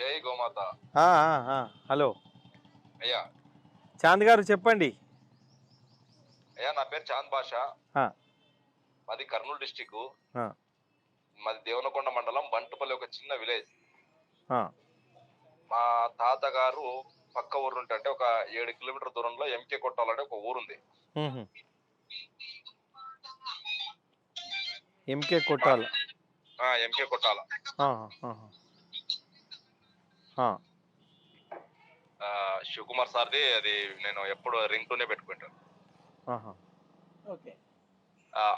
జై గోమాత. హలో. అయ్యా. చాంద్ గారు చెప్పండి. అయ్యా నా పేరు చాంద్ బాషా మాది కర్నూలు డిస్టిక్ మాది దేవనకొండ మండలం బంటుపల్లి ఒక చిన్న విలేజ్. మా తాతగారు పక్క ఊరు ఉంటే ఒక ఏడు కిలోమీటర్ దూరంలో ఎంకే కొట్టాలంటే ఒక ఊరుంది. ఎంకే కొట్టాల. ఎంకే కొట్టాల. శివకుమార్ సార్ది అది నేను ఎప్పుడు రింగ్ టూనే పెట్టుకుంటాను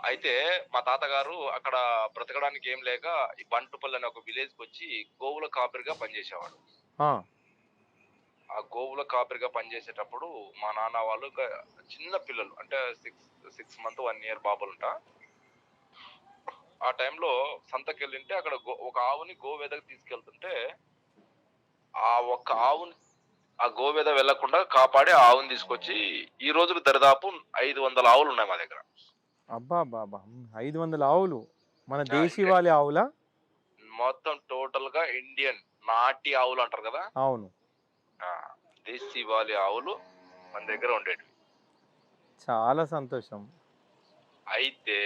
అయితే మా తాతగారు అక్కడ బ్రతకడానికి ఏం లేక ఈ బంటుపల్లి అనే ఒక విలేజ్కి వచ్చి గోవుల కాపరిగా పనిచేసేవాడు. ఆ, ఆ గోవుల కాపరిగా పనిచేసేటప్పుడు మా నాన్న వాళ్ళు చిన్న పిల్లలు అంటే six six month one year బాబులుంట. ఆ టైంలో సంతకెళ్ళింటే అక్కడ గో- ఒక ఆవుని గోవేదకి తీసుకెళ్తుంటే ఆ ఒక్క ఆవుని ఆ గోవేద వెళ్ళకుండా కాపాడి ఆ ఆవుని తీసుకొచ్చి ఈ రోజుకు దరిదాపు ఐదు వందల ఆవులు ఉన్నాయి మా దగ్గర. అబ్బా బాబా ఐదు వందల ఆవులు? మన ఆ, దేశీవాలి ఆవులా? మొత్తం టోటల్గా ఇండియన్ నాటి ఆవులు అంటారు కదా? అవును. దేశీ వాలి ఆవులు మన దగ్గర ఉండేవి చాలా సంతోషం. అయితే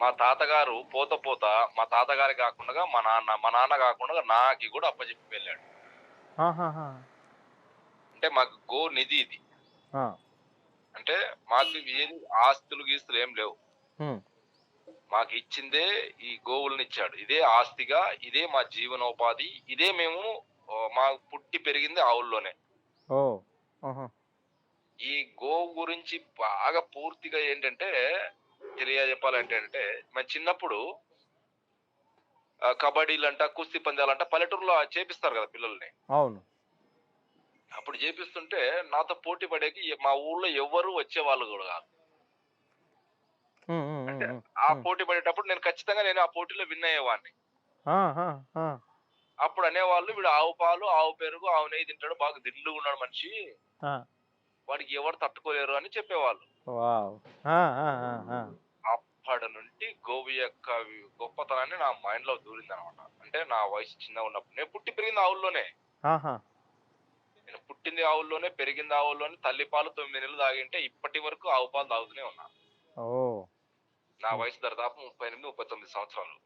మా తాతగారు పోత పోత మా తాతగారి కాకుండా మా నాన్న మా నాన్న కాకుండా నాకి కూడా అప్పచెప్పి వెళ్ళాడు. అంటే మాకు గో నిధి ఇది. అంటే మాకు ఏది ఆస్తులు గీస్తులు ఏం లేవు. మాకు ఇచ్చిందే ఈ గోవులను ఇచ్చాడు. ఇదే ఆస్తిగా ఇదే మా జీవనోపాధి ఇదే మేము మా పుట్టి పెరిగింది ఆవుల్లోనే. ఈ గోవు గురించి బాగా పూర్తిగా ఏంటంటే తెలియజెప్పాలంటే అంటే మన చిన్నప్పుడు కబడ్డీలంట కుస్తీ పందాలంట పల్లెటూరులో చేపిస్తారు కదా పిల్లల్ని. అవును. అప్పుడు చేపిస్తుంటే నాతో పోటీ పడేకి మా ఊళ్ళో ఎవ్వరు వచ్చేవాళ్ళు కూడా కాదు. అంటే ఆ. పోటీ పడేటప్పుడు నేను ఖచ్చితంగా నేను ఆ పోటీలో విన్ అయ్యేవాడిని. అప్పుడు అనేవాళ్ళు వీడు ఆవు పాలు ఆవు పెరుగు ఆవు నెయ్యి తింటాడు బాగా దిండు ఉన్నాడు మనిషి. వాడికి ఎవరు తట్టుకోలేరు అని చెప్పేవాళ్ళు. అప్పటి నుండి గోవు యొక్క గొప్పతనాన్ని నా మైండ్లో దూరింది అనమాట అంటే నా వయసు చిన్నగా ఉన్నప్పుడు. నేను పుట్టి పెరిగింది ఆవుల్లోనే. నేను పుట్టింది ఆవుల్లోనే పెరిగింది ఆవుల్లోనే తల్లి పాలు తొమ్మిది నెలలు తాగింటే ఇప్పటి వరకు ఆవు పాలు తాగుతూనే ఉన్నా. నా వయసు దాదాపు ముప్పై ఎనిమిది ముప్పై తొమ్మిది సంవత్సరాలు.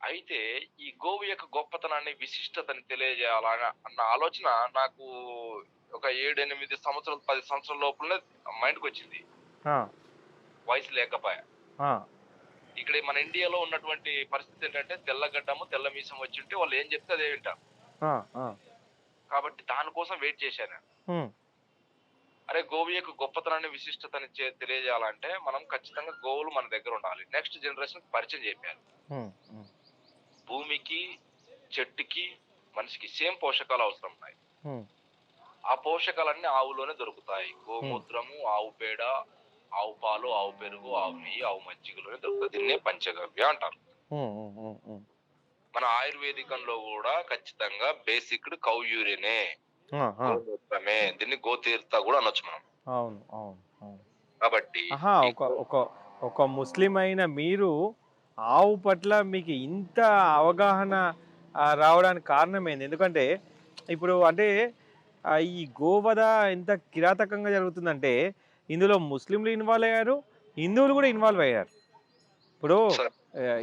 అయితే ఈ గోవు యొక్క గొప్పతనాన్ని విశిష్టతని తెలియజేయాలన్న అన్న ఆలోచన నాకు ఒక ఏడు ఎనిమిది సంవత్సరాలు పది సంవత్సరాల లోపలనే మైండ్కి వచ్చింది వయసు లేకపోయా. ఇక్కడ మన ఇండియాలో ఉన్నటువంటి పరిస్థితి ఏంటంటే తెల్లగడ్డము తెల్ల మీసం వచ్చి ఉంటే వాళ్ళు ఏం చెప్తే అదే వింటారు. కాబట్టి దానికోసం వెయిట్ చేశాను అరే గోవు యొక్క గొప్పతనాన్ని విశిష్టతని తెలియజేయాలంటే మనం ఖచ్చితంగా గోవులు మన దగ్గర ఉండాలి. నెక్స్ట్ జనరేషన్ పరిచయం చేయాలి భూమికి చెట్టుకి మనిషికి సేమ్ పోషకాలు అవసరం ఉన్నాయి. ఆ పోషకాలన్నీ ఆవులోనే దొరుకుతాయి. గోమూత్రము ఆవు పేడ ఆవు పాలు ఆవు పెరుగు ఆవు నెయ్యి ఆవు మజ్జిగలోనే దొరుకుతాయి దీన్నే పంచగవ్య అంటారు. మన ఆయుర్వేదికంలో కూడా ఖచ్చితంగా బేసిక్ కౌ యూరినే దీన్ని గోతీర్థ కూడా అనొచ్చు మనం. అవును అవును కాబట్టి ఒక ఒక ఒక ముస్లిం అయిన మీరు ఆవు పట్ల మీకు ఇంత అవగాహన రావడానికి కారణమైంది? ఎందుకంటే ఇప్పుడు అంటే ఈ గోవధ ఎంత కిరాతకంగా జరుగుతుందంటే ఇందులో ముస్లింలు ఇన్వాల్వ్ అయ్యారు హిందువులు కూడా ఇన్వాల్వ్ అయ్యారు. ఇప్పుడు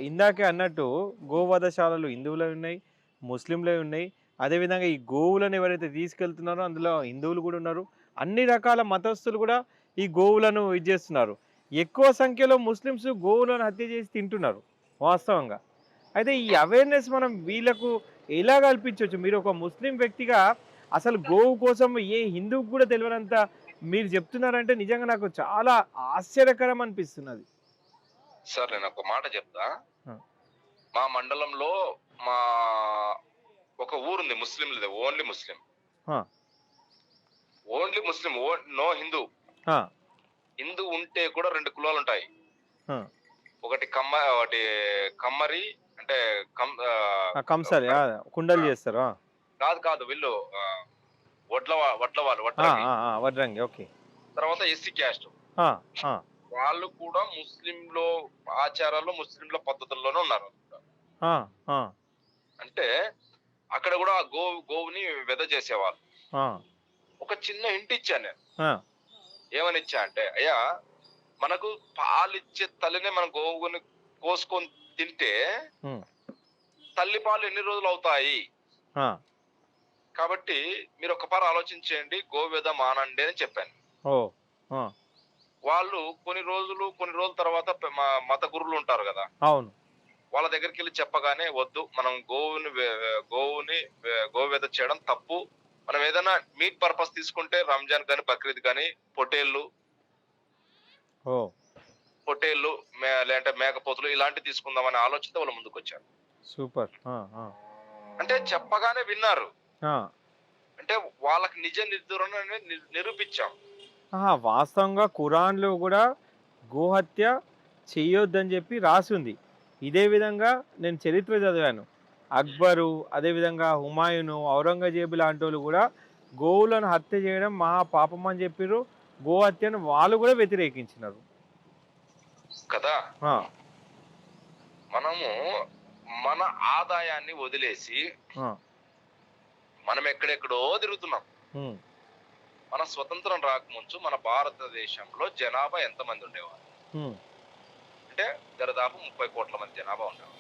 ఇందాకే అన్నట్టు గోవధశాలలు హిందువులే ఉన్నాయి ముస్లింలే ఉన్నాయి. అదేవిధంగా ఈ గోవులను ఎవరైతే తీసుకెళ్తున్నారో అందులో హిందువులు కూడా ఉన్నారు. అన్ని రకాల మతస్థులు కూడా ఈ గోవులను ఇది చేస్తున్నారు. ఎక్కువ సంఖ్యలో ముస్లిమ్స్ గోవులను హత్య చేసి తింటున్నారు వాస్తవంగా. అయితే ఈ అవేర్నెస్ మనం వీళ్ళకు ఎలా కల్పించవచ్చు? మీరు ఒక ముస్లిం వ్యక్తిగా అసలు గోవు కోసం ఏ హిందువుకు కూడా తెలియనంత మీరు చెప్తున్నారంటే నిజంగా నాకు చాలా ఆశ్చర్యకరం అనిపిస్తున్నది. సార్ నేను ఒక మాట చెప్తా. మా మండలంలో మా ఒక ఊరుంది ముస్లింలది only Muslim. Only Muslim no Hindu. Hindu ఉంటే కూడా రెండు కులాలు ఉంటాయి. ఒకటి కమ్మ ఒకటి కమ్మరి అంటే ఆ, కుండలు చేస్తారు. కాదు కాదు వీళ్ళు వడ్ల వడ్ల వాళ్ళు వడ్రంగి. ఓకే. తర్వాత ఎస్సీ క్యాస్ట్. వాళ్ళు కూడా ముస్లింలో ఆచారాలు ముస్లింల పద్ధతుల్లోనే ఉన్నారు. అంటే అక్కడ కూడా ఆ గో గోవుని వెద చేసేవాళ్ళు. ఒక చిన్న ఇంటి ఇచ్చాను నేను. ఏమని ఇచ్చా అంటే అయ్యా మనకు పాలిచ్చే తల్లిని మన గోవుని కోసుకొని తింటే తల్లి పాలు ఎన్ని రోజులు అవుతాయి? కాబట్టి మీరు ఒకపారి ఆలోచించేయండి గోవేద మానండి అని చెప్పాను. వాళ్ళు కొన్ని రోజులు కొన్ని రోజుల తర్వాత మత గురువులు ఉంటారు కదా. అవును. వాళ్ళ దగ్గరికి వెళ్ళి చెప్పగానే వద్దు మనం గోవుని గోవుని గోవేద చేయడం తప్పు. మనం ఏదైనా మీట్ పర్పస్ తీసుకుంటే రంజాన్ కానీ బక్రీద్ కానీ పొటేళ్ళు మే లేదంటే మేకపోతులు ఇలాంటి తీసుకుందామనే ఆలోచనతో వాళ్ళు ముందుకు వచ్చారు సూపర్ అంటే చెప్పగానే విన్నారు. అంటే వాళ్ళకి నిజ నిర్ధారణ నిరూపించాం. వాస్తవంగా ఖురాన్లో కూడా గోహత్య చేయొద్దని చెప్పి రాసి ఉంది. ఇదే విధంగా నేను చరిత్ర చదివాను. అక్బరు అదేవిధంగా హుమాయూను ఔరంగజేబు లాంటి వాళ్ళు కూడా గోవులను హత్య చేయడం మహా పాపం అని చెప్పారు గోహత్యను వాళ్ళు కూడా వ్యతిరేకించినారు. కదా? మనము మన ఆదాయాన్ని వదిలేసి మనం ఎక్కడెక్కడో తిరుగుతున్నాం. మన స్వతంత్రం రాకముంచు మన భారతదేశంలో జనాభా ఎంతమంది ఉండేవారు? ఉమ్, అంటే దరిదాపు ముప్పై కోట్ల మంది జనాభా ఉండేవారు.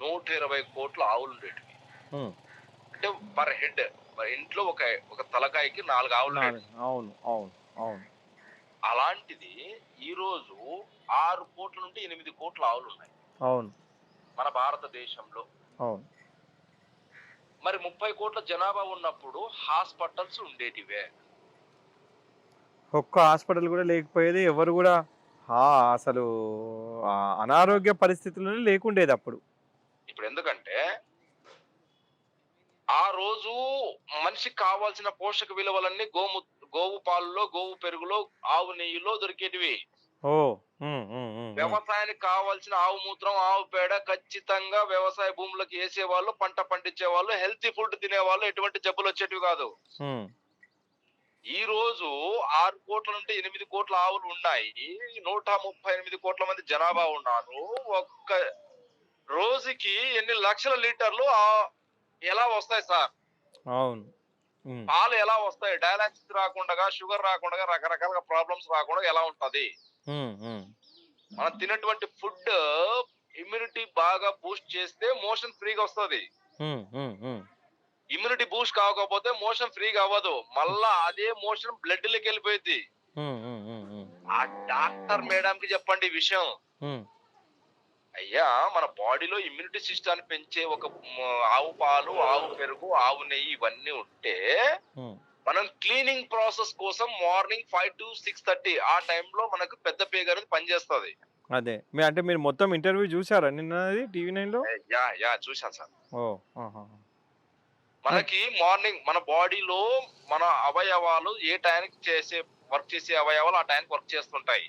నూట ఇరవై కోట్ల ఆవులు ఉండేటివి. అంటే పర్ హెడ్ ఇంట్లో ఒక ఒక తలకాయకి నాలుగు ఆవులు. అవును అవును అవును. అలాంటిది ఈ రోజు ఆరు కోట్ల నుండి ఎనిమిది కోట్ల ఆవులు ఉన్నాయి. అవును. మన భారతదేశంలో. అవును. మరి ముప్పై కోట్ల జనాభా ఉన్నప్పుడు హాస్పిటల్స్ ఉండేటివే. ఒక్క హాస్పిటల్ కూడా లేకపోయేది ఎవరు కూడా? అసలు అనారోగ్య పరిస్థితుల్లోనే లేకుండేది అప్పుడు. ఇప్పుడు ఎందుకంటే ఆ రోజు మనిషికి కావాల్సిన పోషక విలువలన్నీ గోము గోవు పాలలో గోవు పెరుగులో ఆవు నెయ్యిలో దొరికేటివి. ఓ. వ్యవసాయానికి కావాల్సిన ఆవు మూత్రం ఆవు పేడ ఖచ్చితంగా వ్యవసాయ భూములకు వేసే వాళ్ళు పంట పండించే వాళ్ళు హెల్తీ ఫుడ్ తినేవాళ్ళు ఎటువంటి జబ్బులు వచ్చేటివి కాదు. ఈ రోజు ఆరు కోట్ల నుండి ఎనిమిది కోట్ల ఆవులు ఉన్నాయి. నూట ముప్పై ఎనిమిది కోట్ల మంది జనాభా ఉన్నారు. ఒక్క రోజుకి ఎన్ని లక్షల లీటర్లు ఎలా వస్తాయి సార్? అవును. పాలు ఎలా వస్తాయి? డయాలసిస్ రాకుండా షుగర్ రాకుండా రకరకాల ప్రాబ్లమ్స్ రాకుండా ఎలా ఉంటది. మనం తినటువంటి ఫుడ్ ఇమ్యూనిటీ బాగా బూస్ట్ చేస్తే మోషన్ ఫ్రీగా వస్తది. ఇమ్యూనిటీ బూస్ట్ కాకపోతే మోషన్ ఫ్రీగా అవ్వదు. మళ్ళా అదే మోషన్ బ్లడ్లోకి వెళ్ళిపోయింది. ఆ డాక్టర్ మేడం కి చెప్పండి విషయం. అయ్యా మన బాడీలో ఇమ్యూనిటీ సిస్టాన్ని పెంచే ఒక ఆవు పాలు ఆవు పెరుగు ఆవు నెయ్యి ఇవన్నీ ఉంటే క్లీనింగ్ ప్రాసెస్ కోసం morning five to six thirty ఆ టైంలో మనకు పెద్ద పేగ అనేది పనిచేస్తుంది. అదే. మీ అంటే మీరు మొత్తం ఇంటర్వ్యూ చూసారా నిన్నది టీవీ నైన్లో యా యా చూశాను సార్. ఓ. మనకి మార్నింగ్ మన బాడీలో మన అవయవాలు ఏ టైంకి చేసే వర్క్ చేసే అవయవాలు ఆ టైంకి వర్క్ చేస్తుంటాయి.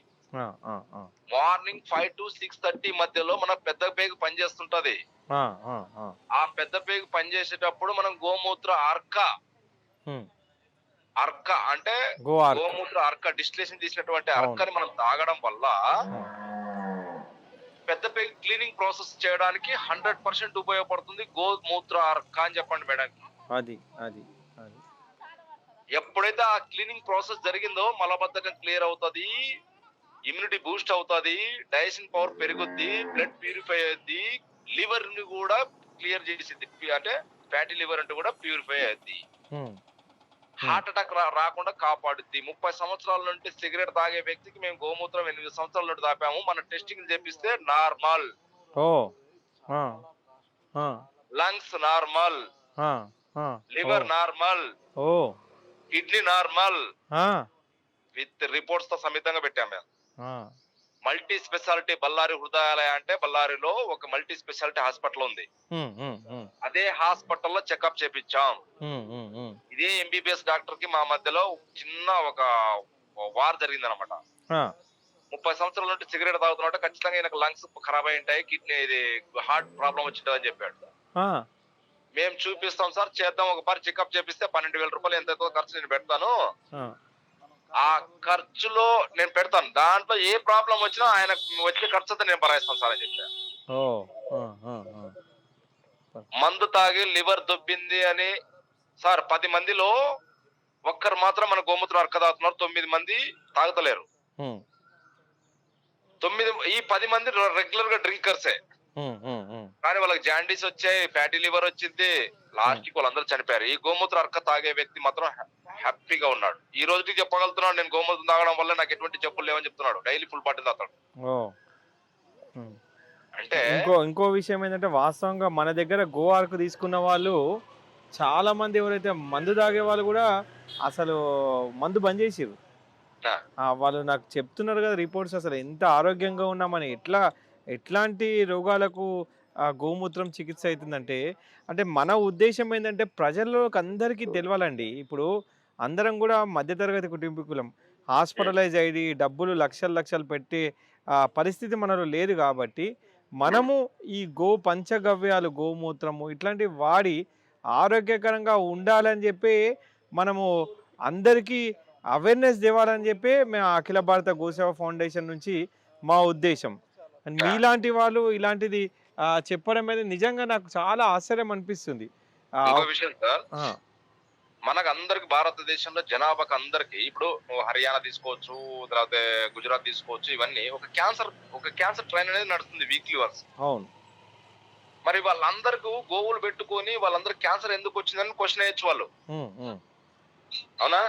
Morning five to six thirty మధ్యలో మన పెద్ద పేగు పనిచేస్తుంటది. ఆ, పెద్ద పేగు పనిచేసేటప్పుడు మనం గోమూత్ర అర్క. అర్క అంటే గోమూత్ర అర్క డిస్టిలేషన్ తీసినటువంటి. అర్కని మనం తాగడం వల్ల పెద్ద పేగు క్లీనింగ్ ప్రాసెస్ చేయడానికి హండ్రెడ్ పర్సెంట్ ఉపయోగపడుతుంది గోమూత్ర అర్క అని చెప్పండి మేడం. అది అది ఎప్పుడైతే ఆ క్లీనింగ్ ప్రాసెస్ జరిగిందో మలబద్ధకం క్లియర్ అవుతది ఇమ్యూనిటీ బూస్ట్ అవుతది డైజెషన్ పవర్ పెరుగుద్ది బ్లడ్ ప్యూరిఫై అవుద్ది లివర్ని కూడా క్లియర్ చేసిద్ది అంటే ఫ్యాటీ లివర్ అంటే కూడా ప్యూరిఫై అవుద్ది హార్ట్ అటాక్ రాకుండా కాపాడుద్ది. ముప్పై సంవత్సరాల నుండి సిగరెట్ తాగే వ్యక్తికి మేము గోమూత్రం ఎనిమిది సంవత్సరాల నుండి తాపాము. మన టెస్టింగ్ చేపిస్తే normal. Oh. Lungs normal. Liver normal. Oh. Kidney normal. With రిపోర్ట్స్తో సమితంగా పెట్టాము మేము. మల్టీ స్పెషాలిటీ బళ్ళారి హృదయాలయ అంటే బళ్ళారిలో ఒక మల్టీ స్పెషాలిటీ హాస్పిటల్ ఉంది. అదే హాస్పిటల్లో చెకప్ చేపించాం. ఇదే ఎంబీబీఎస్ డాక్టర్కి మా మధ్యలో చిన్న ఒక వార్ జరిగింది అనమాట ముప్పై సంవత్సరాల నుండి సిగరెట్ తాగుతున్నట్టు ఖచ్చితంగా ఈయనకు లంగ్స్ ఖరాబ్ అయి ఉంటాయి కిడ్నీ ఇది హార్ట్ ప్రాబ్లం వచ్చిందని చెప్పాడు. మేము చూపిస్తాం సార్ చేద్దాం ఒక పరి చెకప్ చేపిస్తే పన్నెండు వేల రూపాయలు ఎంత ఖర్చు నేను పెడతాను. ఆ. ఖర్చులో నేను పెడతాను దాంట్లో ఏ ప్రాబ్లం వచ్చినా ఆయన వచ్చే ఖర్చు అంతా నేను భరాయిస్తాను సార్ అని చెప్పాను. మందు తాగి లివర్ దొబ్బింది అని సార్ పది మందిలో ఒక్కరు మాత్రం మన గోమూత్రం అర్క తాగుతున్నారు తొమ్మిది మంది తాగుతలేరు తొమ్మిది ఈ పది మంది రెగ్యులర్గా డ్రింకర్సే. కానీ వాళ్ళకి జాండీస్ వచ్చాయి ఫ్యాటీ లివర్ వచ్చింది లాస్ట్కి వాళ్ళందరూ చనిపోయారు. ఈ గోమూత్ర అర్క తాగే వ్యక్తి మాత్రం హ్యా- హ్యాపీగా ఉన్నాడు. ఈ రోజుకి చెప్పగలుగుతున్నాడు నేను గోమూత్రం తాగడం వల్ల నాకు ఎటువంటి జబ్బులు లేవని చెప్తున్నాడు. Daily full bottle um. అంటే ఇంకో ఇంకో విషయం ఏంటంటే వాస్తవంగా మన దగ్గర గోవాకు తీసుకున్న వాళ్ళు చాలా మంది ఎవరైతే మందు తాగే వాళ్ళు కూడా అసలు మందు బంద్ చేసిరు. ఆ, వాళ్ళు నాకు చెప్తున్నారు కదా రిపోర్ట్స్ అసలు ఎంత ఆరోగ్యంగా ఉన్నామని. ఎట్లా ఎట్లాంటి రోగాలకు గోమూత్రం చికిత్స అవుతుందంటే అంటే మన ఉద్దేశం ఏంటంటే ప్రజల్లోకి అందరికీ తెలవాలండి. ఇప్పుడు అందరం కూడా మధ్యతరగతి కుటుంబీకులం. హాస్పిటలైజ్ అయ్యి డబ్బులు లక్షలు లక్షలు పెట్టి ఆ పరిస్థితి మనలో లేదు కాబట్టి మనము ఈ గో పంచగవ్యాలు గోమూత్రము ఇట్లాంటివి వాడి ఆరోగ్యకరంగా ఉండాలని చెప్పి మనము అందరికీ అవేర్నెస్ తేవాలని చెప్పి మేము అఖిల భారత గోసేవ ఫౌండేషన్ నుంచి మా ఉద్దేశం. మీలాంటి వాళ్ళు ఇలాంటిది చెప్పడం మీద నిజంగా నాకు చాలా ఆశ్చర్యం అనిపిస్తుంది. విషయం సార్. మనకు అందరికి భారతదేశంలో జనాభాకు అందరికి ఇప్పుడు హర్యానా తీసుకోవచ్చు తర్వాత గుజరాత్ తీసుకోవచ్చు ఇవన్నీ ఒక క్యాన్సర్ ఒక క్యాన్సర్ ట్రైన్ అనేది నడుస్తుంది వీక్లీ వన్స్. అవును. మరి వాళ్ళందరికీ గోవులు పెట్టుకొని వాళ్ళందరూ క్యాన్సర్ ఎందుకు వచ్చిందని క్వశ్చన్ వేయచ్చు వాళ్ళు. అవునా?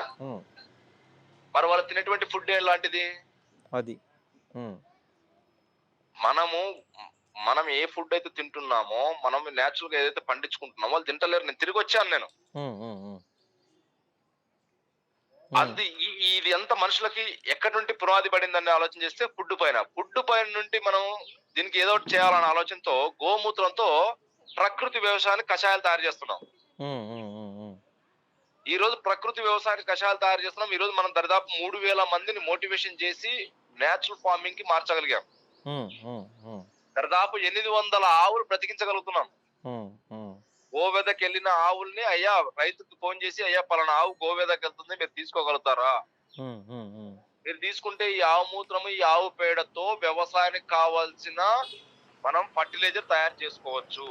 మరి వాళ్ళు తినేటువంటి ఫుడ్ ఎలాంటిది అది. మనము మనం ఏ ఫుడ్ అయితే తింటున్నామో మనం నేచురల్గా ఏదైతే పండించుకుంటున్నామో వాళ్ళు తింటలేరు. నేను తిరిగి వచ్చాను నేను. అది ఇది ఎంత మనుషులకి ఎక్కడి నుండి పునాది పడిందని ఆలోచన చేస్తే ఫుడ్ పైన. ఫుడ్ పైన నుండి మనం దీనికి ఏదో ఒకటి చేయాలనే ఆలోచనతో గోమూత్రంతో ప్రకృతి వ్యవసాయానికి కషాయాలు తయారు చేస్తున్నాం. ఈ రోజు ప్రకృతి వ్యవసాయానికి కషాయాలు తయారు చేస్తున్నాం. ఈ రోజు మనం దరిదాపు మూడు వేల మందిని మోటివేషన్ చేసి నేచురల్ ఫార్మింగ్కి మార్చగలిగాం. దరిదాపు ఎనిమిది వందల ఆవులు బ్రతికించగలుగుతున్నాం. గోవేదకి వెళ్ళిన ఆవుల్ని అయ్యా రైతుకి ఫోన్ చేసి అయ్యా పలానా ఆవు గోవేదకి వెళ్తుంది మీరు తీసుకోగలుగుతారా. మీరు తీసుకుంటే ఈ ఆవు మూత్రము ఈ ఆవు పేడతో వ్యవసాయానికి కావాల్సిన మనం ఫర్టిలైజర్ తయారు చేసుకోవచ్చు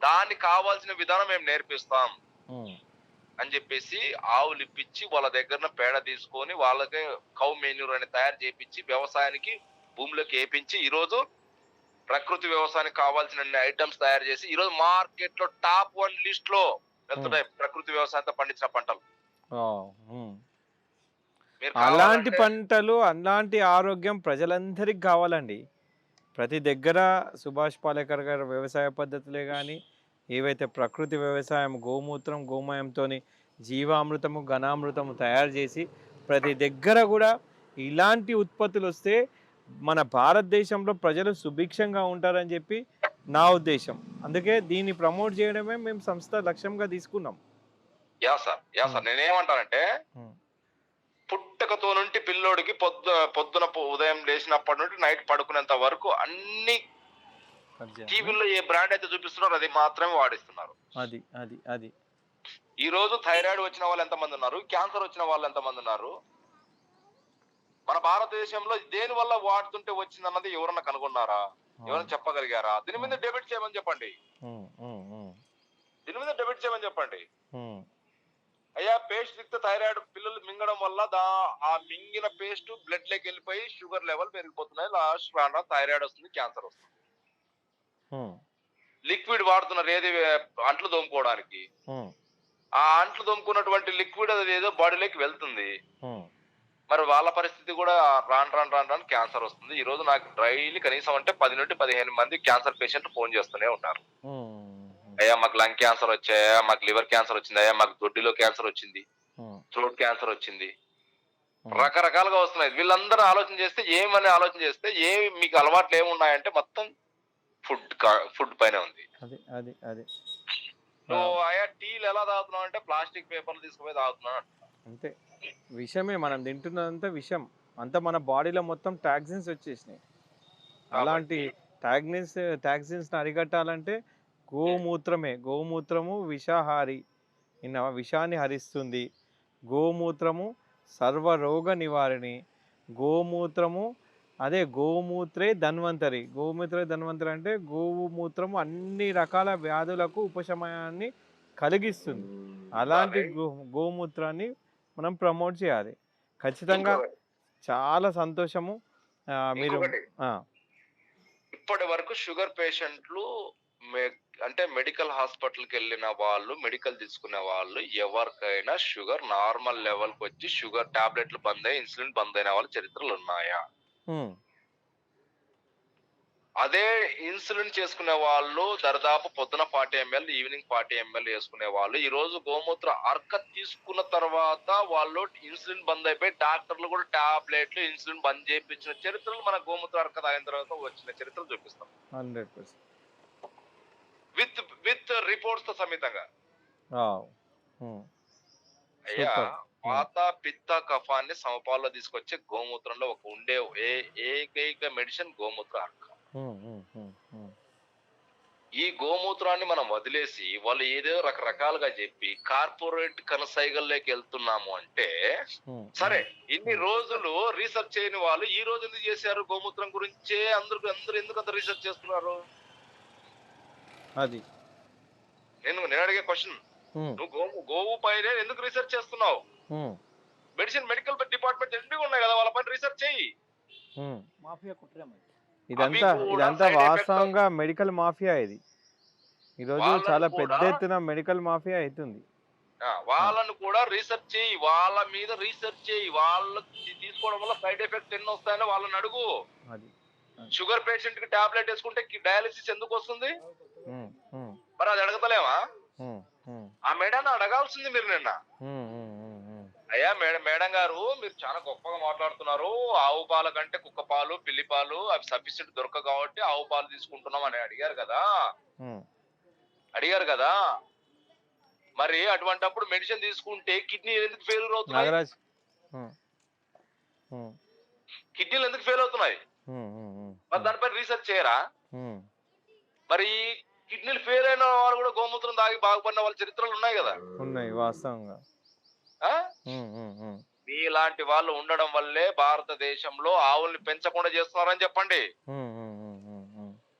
దానికి కావాల్సిన విధానం మేము నేర్పిస్తాం. అని చెప్పేసి ఆవులు ఇప్పించి వాళ్ళ దగ్గర పేడ తీసుకొని వాళ్ళకే కౌ మెన్యూర్ అని తయారు చేపించి వ్యవసాయానికి భూమిలోకి వేపించి ఈ రోజు ప్రకృతి వ్యవసాయానికి కావాల్సిన ఐటమ్స్ తయారు చేసి ఈ రోజు మార్కెట్లో టాప్ వన్ లిస్ట్లో వెళ్తున్నాయి ప్రకృతి వ్యవసాయంతో పండించిన పంటలు. మీరు అలాంటి పంటలు అలాంటి ఆరోగ్యం ప్రజలందరికి కావాలండి. ప్రతి దగ్గర సుభాష్ పాలేకర్ గారి వ్యవసాయ పద్ధతులే కానీ ఏవైతే ప్రకృతి వ్యవసాయం గోమూత్రం గోమయంతో జీవామృతము ఘనామృతము తయారు చేసి ప్రతి దగ్గర కూడా ఇలాంటి ఉత్పత్తులు వస్తే మన భారతదేశంలో ప్రజలు సుభిక్షంగా ఉంటారని చెప్పి నా ఉద్దేశం. అందుకే దీన్ని ప్రమోట్ చేయడమే మేము సంస్థ లక్ష్యంగా తీసుకున్నాం. Yeah sir yeah sir. నేనేమంటానంటే. పుట్టకతో నుండి పిల్లోడికి పొద్దు పొద్దున ఉదయం లేచినప్పటి నుండి నైట్ పడుకునేంత వరకు అన్ని టీవీల్లో ఏ బ్రాండ్ అయితే చూపిస్తున్నారో అది మాత్రమే వాడిస్తున్నారు. అది అది అది. ఈ రోజు థైరాయిడ్ వచ్చిన వాళ్ళు ఎంతమంది ఉన్నారు? క్యాన్సర్ వచ్చిన వాళ్ళు ఎంతమంది ఉన్నారు? మన భారతదేశంలో దేని వల్ల వాడుతుంటే వచ్చిందన్నది ఎవరన్నా కనుగొన్నారా? ఎవరైనా చెప్పగలిగారా? దీని మీద డెబిట్ చేయమని చెప్పండి. దీని మీద డెబిట్ చేయమని చెప్పండి. అయ్యా పేస్ట్ రిక్త థైరాయిడ్ పిల్లలు మింగడం వల్ల దా ఆ మింగిన పేస్ట్ బ్లడ్లోకి వెళ్ళిపోయి షుగర్ లెవెల్ పెరిగిపోతున్నాయి. లాస్ట్ రాను థైరాయిడ్ వస్తుంది క్యాన్సర్ వస్తుంది. లిక్విడ్ వాడుతున్నారు ఏది అంట్లు తోముకోవడానికి. ఉమ్, ఆ అంట్లు తోముకున్నటువంటి లిక్విడ్ అది ఏదో బాడీలోకి వెళ్తుంది. మరి వాళ్ళ పరిస్థితి కూడా రాను రాను రాను రాను క్యాన్సర్ వస్తుంది. ఈ రోజు నాకు డైలీ కనీసం అంటే పది నుండి పదిహేను మంది క్యాన్సర్ పేషెంట్ ఫోన్ చేస్తూనే ఉన్నారు. అయ్యా మాకు లంగ్ క్యాన్సర్ వచ్చాయా? మాకు లివర్ క్యాన్సర్ వచ్చింది? అయ్యా మాకు దొడ్డిలో క్యాన్సర్ వచ్చింది. థ్రోట్ క్యాన్సర్ వచ్చింది. రకరకాలుగా వస్తున్నాయి. వీళ్ళందరూ ఆలోచన చేస్తే ఏమని ఆలోచన చేస్తే ఏమి మీకు అలవాట్లు ఏమున్నాయంటే మొత్తం ఫుడ్ ఫుడ్ పైన ఉంది. నువ్వు ఆయా టీలు ఎలా తాగుతున్నావు అంటే ప్లాస్టిక్ పేపర్లు తీసుకుపోయి తాగుతున్నావు అంతే. విషమే మనం తింటున్నదంతా విషం. అంతా మన బాడీలో మొత్తం టాక్సిన్స్ వచ్చేసినాయి. అలాంటి టాక్సిన్స్ టాక్సిన్స్ అరికట్టాలంటే గోమూత్రమే. గోమూత్రము విషహారి. ఇన్న విషాన్ని హరిస్తుంది. గోమూత్రము సర్వరోగ నివారణి. గోమూత్రము అదే గోమూత్రే ధన్వంతరి. గోమూత్రే ధన్వంతరి అంటే గోవు మూత్రము అన్ని రకాల వ్యాధులకు ఉపశమనాన్ని కలిగిస్తుంది. అలాంటి గో గోమూత్రాన్ని మనం ప్రమోట్ చేయాలి. ఖచ్చితంగా చాలా సంతోషము. మీరు ఇప్పటి వరకు షుగర్ పేషెంట్లు అంటే మెడికల్ హాస్పిటల్కి వెళ్ళిన వాళ్ళు మెడికల్ తీసుకునే వాళ్ళు ఎవరికైనా షుగర్ నార్మల్ లెవెల్కి వచ్చి షుగర్ టాబ్లెట్లు బంద్ అయ్యి ఇన్సులిన్ బంద్ అయిన వాళ్ళ చరిత్రలు ఉన్నాయా అదే ఇన్సులిన్ చేసుకునే వాళ్ళు దరిదాపు పొద్దున forty ML evening forty ML వేసుకునే వాళ్ళు. ఈ రోజు గోమూత్ర అర్క తీసుకున్న తర్వాత వాళ్ళు ఇన్సులిన్ బంద్ అయిపోయి డాక్టర్లు కూడా టాబ్లెట్లు ఇన్సులిన్ బంద్ చేయించిన చరిత్రలు మన గోమూత్ర అర్క తాగిన తర్వాత వచ్చిన చరిత్రలు చూపిస్తాం. Hundred percent. విత్ విత్ రిపోర్ట్స్తో సమితంగా. అయ్యా. వాత పిత్త కఫాన్ని సమపాల్లో తీసుకొచ్చే గోమూత్రంలో ఒక ఉండే ఏ ఏకైక మెడిసిన్ గోమూత్ర అర్క. ఈ గోమూత్రాన్ని మనం వదిలేసి వాళ్ళు ఏదో రకరకాలుగా చెప్పి కార్పొరేట్ కనసైగల్లోకి వెళ్తున్నాము అంటే సరే ఇన్ని రోజులు రీసెర్చ్ చేయని వాళ్ళు ఈ రోజు ఎందుకు చేశారు గోమూత్రం గురించే అందరూ అందరూ ఎందుకు అంత రీసెర్చ్ చేస్తున్నారు? అది. నేను నేను అడిగే క్వశ్చన్. నువ్వు గోవు గోవు పైన ఎందుకు రీసెర్చ్ చేస్తున్నావు? మెడిసిన్ మెడికల్ డిపార్ట్మెంట్ ఎందుకు ఉన్నాయి కదా వాళ్ళ పైన రీసెర్చ్ చేయి. మాఫియా కుట్రమే ఇదంతా ఇదంతా వాస్తవంగా మెడికల్ మాఫియా ఇది. ఈరోజు చాలా పెద్ద ఎత్తున మెడికల్ మాఫియా అవుతుంది. వాళ్ళను కూడా రీసెర్చ్ చేయి. వాళ్ళ మీద రీసెర్చ్ చేయి. వాళ్ళ తీసుకోవడం వల్ల సైడ్ ఎఫెక్ట్స్ ఎన్ని వస్తాయని వాళ్ళని అడుగు. అది. షుగర్ పేషెంట్కి టాబ్లెట్ వేసుకుంటే డయాలిసిస్ ఎందుకు వస్తుంది? మరి అది అడగతలేమా ఆ మేడాన్ని అడగాల్సింది మీరు నిన్న. అయ్యా మేడం మేడం గారు మీరు చాలా గొప్పగా మాట్లాడుతున్నారు. ఆవు పాల కంటే కుక్క పాలు పిల్లి పాలు అవి సఫిషియెంట్ దొరక కాబట్టి ఆవు పాలు తీసుకుంటున్నాం అని అడిగారు కదా. అడిగారు కదా. మరి అటువంటప్పుడు మెడిసిన్ తీసుకుంటే కిడ్నీ ఎందుకు ఫెయిల్ అవుతున్నాయి? కిడ్నీలు ఎందుకు ఫెయిల్ అవుతున్నాయి? మరి దానిపై రీసెర్చ్ చేయరా? మరి కిడ్నీలు ఫెయిల్ అయిన వాళ్ళు కూడా గోమూత్రం తాగి బాగుపడిన వాళ్ళ చరిత్రలు ఉన్నాయి కదా. ఉన్నాయి వాస్తవంగా. మీలాంటి వాళ్ళు ఉండడం వల్లే భారతదేశంలో ఆవుల్ని పెంచకుండా చేస్తున్నారని చెప్పండి.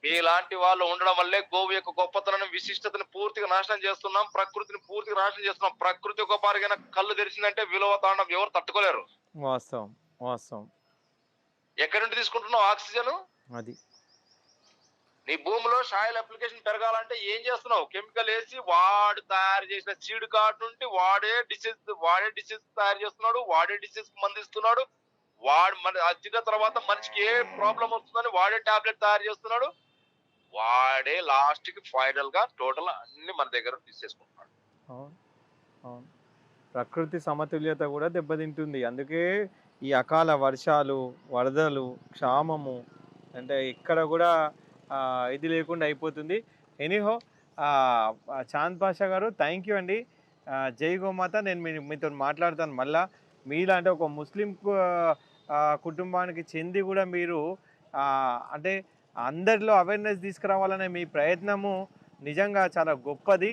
మీలాంటి వాళ్ళు ఉండడం వల్లే గోవు యొక్క గొప్పతనం విశిష్టతను పూర్తిగా నాశనం చేస్తున్నాం ప్రకృతిని పూర్తిగా నాశనం చేస్తున్నాం. ప్రకృతి ఒక పారిగా కళ్ళు తెరిచిందంటే విలువ తాండం ఎవరు తట్టుకోలేరు. వాస్తవం వాస్తవం. ఎక్కడి నుండి తీసుకుంటున్నావు ఆక్సిజన్? అది. నీ భూమిలో సాయిల్ అప్లికేషన్ పెరగాలంటే ఏం చేస్తున్నావు? కెమికల్ వేసి వాడు తయారు చేసిన సీడ్ కార్డు నుండి వాడే డిసీజ్ వాడే డిసీజ్ తయారు చేస్తున్నాడు వాడే డిసీజ్ మందిస్తున్నాడు వాడు మన వచ్చిన తర్వాత మనిషికి ఏ ప్రాబ్లం వస్తుందని వాడే టాబ్లెట్ తయారు చేస్తున్నాడు వాడే లాస్ట్కి ఫైనల్గా టోటల్ అన్ని మన దగ్గర తీసేసుకుంటున్నాడు. ప్రకృతి సమతుల్యత కూడా దెబ్బతింటుంది. అందుకే ఈ అకాల వర్షాలు వరదలు క్షామము అంటే ఇక్కడ కూడా ఇది లేకుండా అయిపోతుంది. ఎనీహో చాంద్ పాషా గారు థ్యాంక్ యూ అండి. జై గోమాత నేను మీ మీతో మాట్లాడతాను. మళ్ళా మీలాంటి ఒక ముస్లిం కుటుంబానికి చెంది కూడా మీరు అంటే అందరిలో అవేర్నెస్ తీసుకురావాలనే మీ ప్రయత్నము నిజంగా చాలా గొప్పది.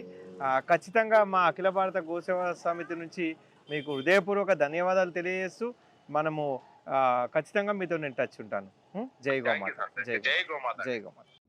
ఖచ్చితంగా మా అఖిల భారత గోసేవ సమితి నుంచి మీకు హృదయపూర్వక ధన్యవాదాలు తెలియజేస్తూ మనము ఖచ్చితంగా మీతో నేను టచ్ ఉంటాను? జై గోమాత. జై జై గోమాత. జై గోమాత.